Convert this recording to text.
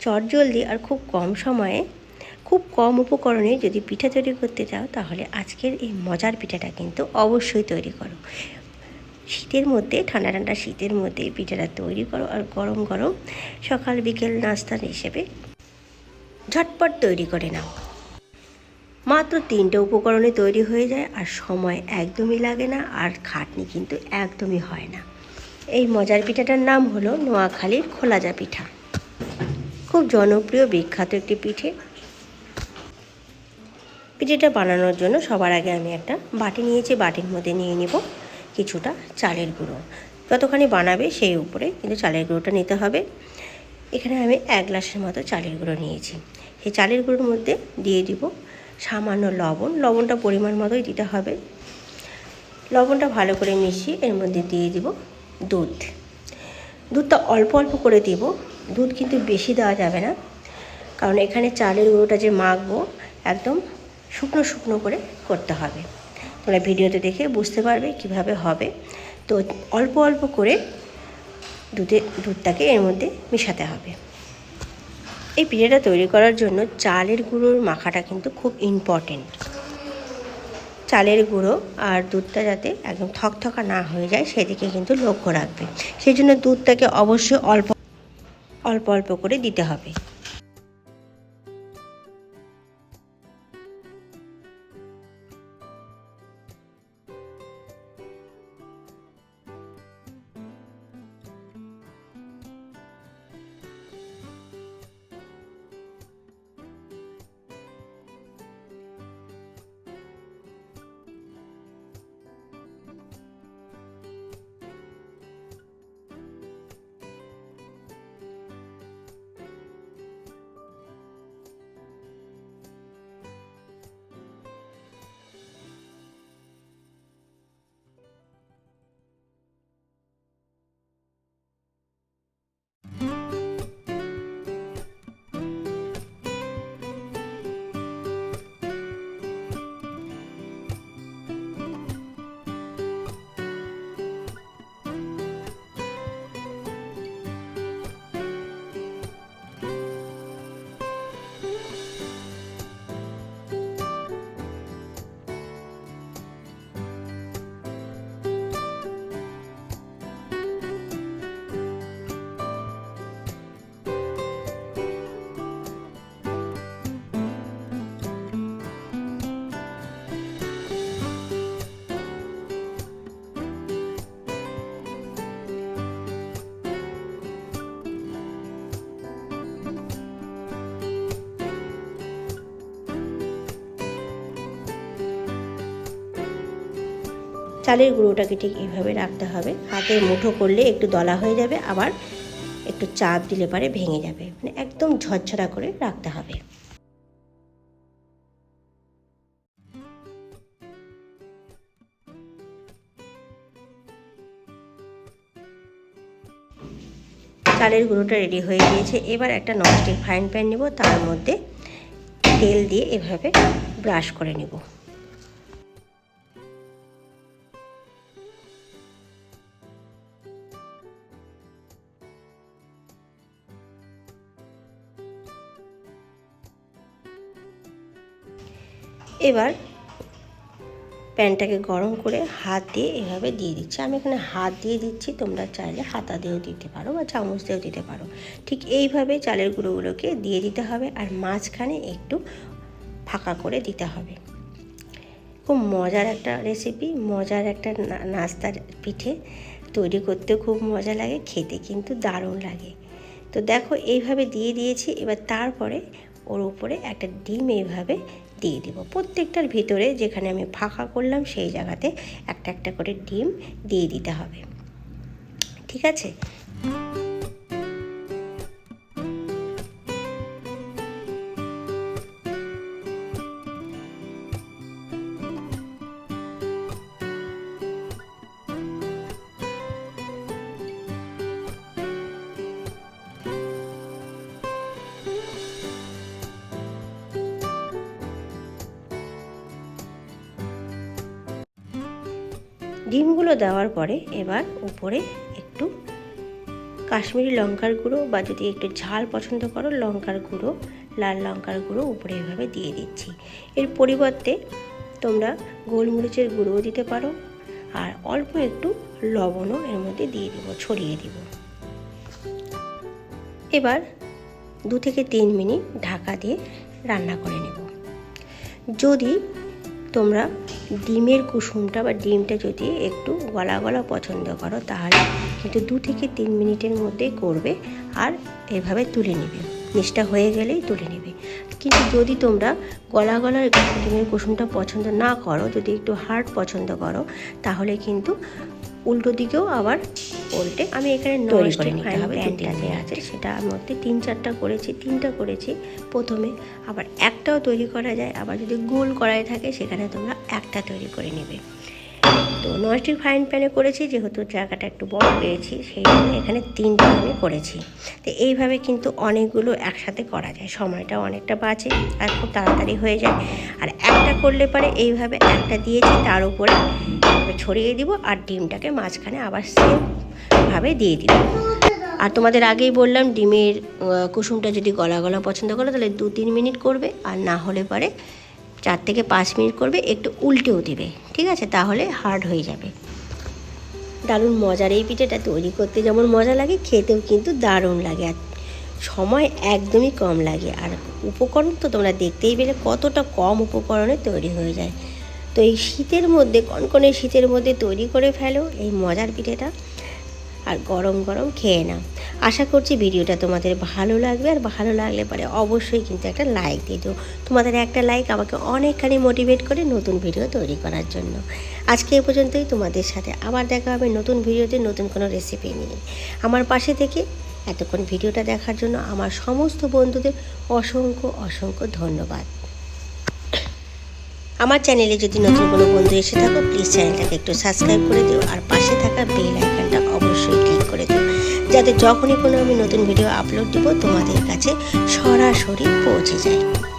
চটজলদি আর খুব কম সময়ে, খুব কম উপকরণে যদি পিঠা তৈরি করতে চাও, তাহলে আজকের এই মজার পিঠাটা কিন্তু অবশ্যই তৈরি করো। শীতের মধ্যে, ঠান্ডা ঠান্ডা শীতের মধ্যে এই পিঠাটা তৈরি করো আর গরম গরম সকাল বিকেল নাস্তার হিসেবে ঝটপট তৈরি করে নাও। মাত্র তিনটে উপকরণে তৈরি হয়ে যায় আর সময় একদমই লাগে না আর খাটনি কিন্তু একদমই হয় না। এই মজার পিঠাটার নাম হলো নোয়াখালীর খোলাজা পিঠা। খুব জনপ্রিয় বিখ্যাত একটি পিঠে। পিঠেটা বানানোর জন্য সবার আগে আমি একটা বাটি নিয়েছি, বাটির মধ্যে নিয়ে নিব কিছুটা চালের গুঁড়ো। যতখানি বানাবে সেই উপরে কিন্তু চালের গুঁড়োটা নিতে হবে। এখানে আমি এক গ্লাসের মতো চালের গুঁড়ো নিয়েছি। সেই চালের গুঁড়োর মধ্যে দিয়ে দিব সামান্য লবণ। লবণটা পরিমাণ মতোই দিতে হবে। লবণটা ভালো করে মিশিয়ে এর মধ্যে দিয়ে দিব দুধ। দুধটা অল্প অল্প করে দিব দুধ কিন্তু বেশি দেওয়া যাবে না। কারণ এখানে চালের গুঁড়োটা যে মাখবো, একদম শুকনো শুকনো করে করতে হবে। তোমরা ভিডিওতে দেখে বুঝতে পারবে কীভাবে হবে। তো অল্প অল্প করে দুধে, দুধটাকে এর মধ্যে মেশাতে হবে। এই পিঠাটা তৈরি করার জন্য চালের গুঁড়োর মাখাটা কিন্তু খুব ইম্পর্টেন্ট চালের গুঁড়ো আর দুধটা যাতে একদম থকথকা না হয়ে যায়, সেদিকে কিন্তু লক্ষ্য রাখবে। সেই জন্য দুধটাকে অবশ্যই অল্প অল্প অল্প করে দিতে হবে। চালের গুঁড়োটাকে ঠিক এইভাবে রাখতে হবে। হাতে মুঠো করলে একটু দলা হয়ে যাবে, আবার একটু চাপ দিলে পারে ভেঙে যাবে। মানে একদম ঝরঝরা করে রাখতে হবে। চালের গুঁড়োটা রেডি হয়ে গিয়েছে। এবার একটা ননস্টিক ফ্রাইং প্যান নেব, তার মধ্যে তেল দিয়ে এভাবে ব্রাশ করে নেব। এবার প্যানটাকে গরম করে হাত দিয়ে এভাবে দিয়ে দিচ্ছি। আমি এখানে হাত দিয়ে দিচ্ছি, তোমরা চাইলে হাতা দিয়েও দিতে পারো বা চামচ দিয়েও দিতে পারো। ঠিক এইভাবে চালের গুঁড়োগুলোকে দিয়ে দিতে হবে আর মাঝখানে একটু ফাঁকা করে দিতে হবে। খুব মজার একটা রেসিপি মজার একটা নাস্তার পিঠে তৈরি করতে খুব মজা লাগে, খেতে কিন্তু দারুণ লাগে। তো দেখো এইভাবে দিয়ে দিয়েছি, এবার তারপরে ওর উপরে একটা ডিম এইভাবে দিয়ে দিব। প্রত্যেকটার ভিতরে যেখানে আমি ফাঁকা করলাম, সেই জায়গাতে একটা একটা করে ডিম দিয়ে দিতে হবে। ঠিক আছে? ডিমগুলো দেওয়ার পরে এবার উপরে একটু কাশ্মীরি লঙ্কার গুঁড়ো বা যদি একটু ঝাল পছন্দ করো, লঙ্কার গুঁড়ো, লাল লঙ্কার গুঁড়ো উপরে এভাবে দিয়ে দিচ্ছি। এর পরিবর্তে তোমরা গোলমরিচের গুঁড়োও দিতে পারো আর অল্প একটু লবণও এর মধ্যে দিয়ে দিব, ছড়িয়ে দিব। এবার দু থেকে তিন মিনিট ঢাকা দিয়ে রান্না করে নেব। যদি তোমরা ডিমের কুসুমটা বা ডিমটা যদি একটু গলা গলা পছন্দ করো, তাহলে কিন্তু দু থেকে তিন মিনিটের মধ্যে করবে আর এভাবে তুলে নেবে। নিচটা হয়ে গেলেই তুলে নেবে। কিন্তু যদি তোমরা গলা গলার ডিমের কুসুমটা পছন্দ না করো, যদি একটু হার্ড পছন্দ করো, তাহলে কিন্তু উল্টো দিকেও আবার উল্টে আমি এখানে তৈরি করে নিতে হবে আছে। সেটা মধ্যে তিন চারটা করেছি তিনটা করেছি প্রথমে। আবার একটাও তৈরি করা যায় আবার যদি গোল করাই থাকে সেখানে তোমরা একটা তৈরি করে নেবে। তো ননস্টিক ফ্রাইং প্যানে করেছি, যেহেতু জায়গাটা একটু বড় পেয়েছি, সেই জন্য এখানে তিনটা আমি করেছি। তো এইভাবে কিন্তু অনেকগুলো একসাথে করা যায় সময়টা অনেকটা বাঁচে আর খুব তাড়াতাড়ি হয়ে যায়। আর একটা করলে পরে এইভাবে একটা দিয়েছি, তার উপরে ছড়িয়ে দিব আর ডিমটাকে মাঝখানে আবার সেমভাবে দিয়ে দিব। আর তোমাদের আগেই বললাম, ডিমের কুসুমটা যদি গলা গলা পছন্দ করো তাহলে দু তিন মিনিট করবে আর না হলে পরে চার থেকে পাঁচ মিনিট করবে, একটু উল্টেও দেবে, ঠিক আছে? তাহলে হার্ড হয়ে যাবে। দারুণ মজার এই পিঠেটা তৈরি করতে যেমন মজা লাগে, খেতেও কিন্তু দারুণ লাগে। আর সময় একদমই কম লাগে। আর উপকরণ তো তোমরা দেখতেই পেলে, কতটা কম উপকরণে তৈরি হয়ে যায়। তো এই শীতের মধ্যে, কনকনে শীতের মধ্যে তৈরি করে ফেলো এই মজার পিঠেটা। আর গরম গরম খেয়ে নাও। আশা করছি ভিডিওটা তোমাদের ভালো লাগবে, আর ভালো লাগলে পরে অবশ্যই কিন্তু একটা লাইক দিয়ে দিও। তোমাদের একটা লাইক আমাকে অনেকখানি মোটিভেট করে নতুন ভিডিও তৈরি করার জন্য। আজকে এ পর্যন্তই, তোমাদের সাথে আবার দেখা হবে নতুন ভিডিওতে নতুন কোনো রেসিপি নিয়ে। আমার পাশে থেকে এতক্ষণ ভিডিওটা দেখার জন্য আমার সমস্ত বন্ধুদের অসংখ্য অসংখ্য ধন্যবাদ। আমার চ্যানেলে যদি নতুন কোনো বন্ধু এসে থাকো প্লিজ চ্যানেলটাকে একটু সাবস্ক্রাইব করে দিও, আর পাশে থাকা বেল আইকনটা অবশ্যই ক্লিক করে দিও। যাতে যখনই কোনো আমি নতুন ভিডিও আপলোড দিব, তোমাদের কাছে সরাসরি পৌঁছে যায়।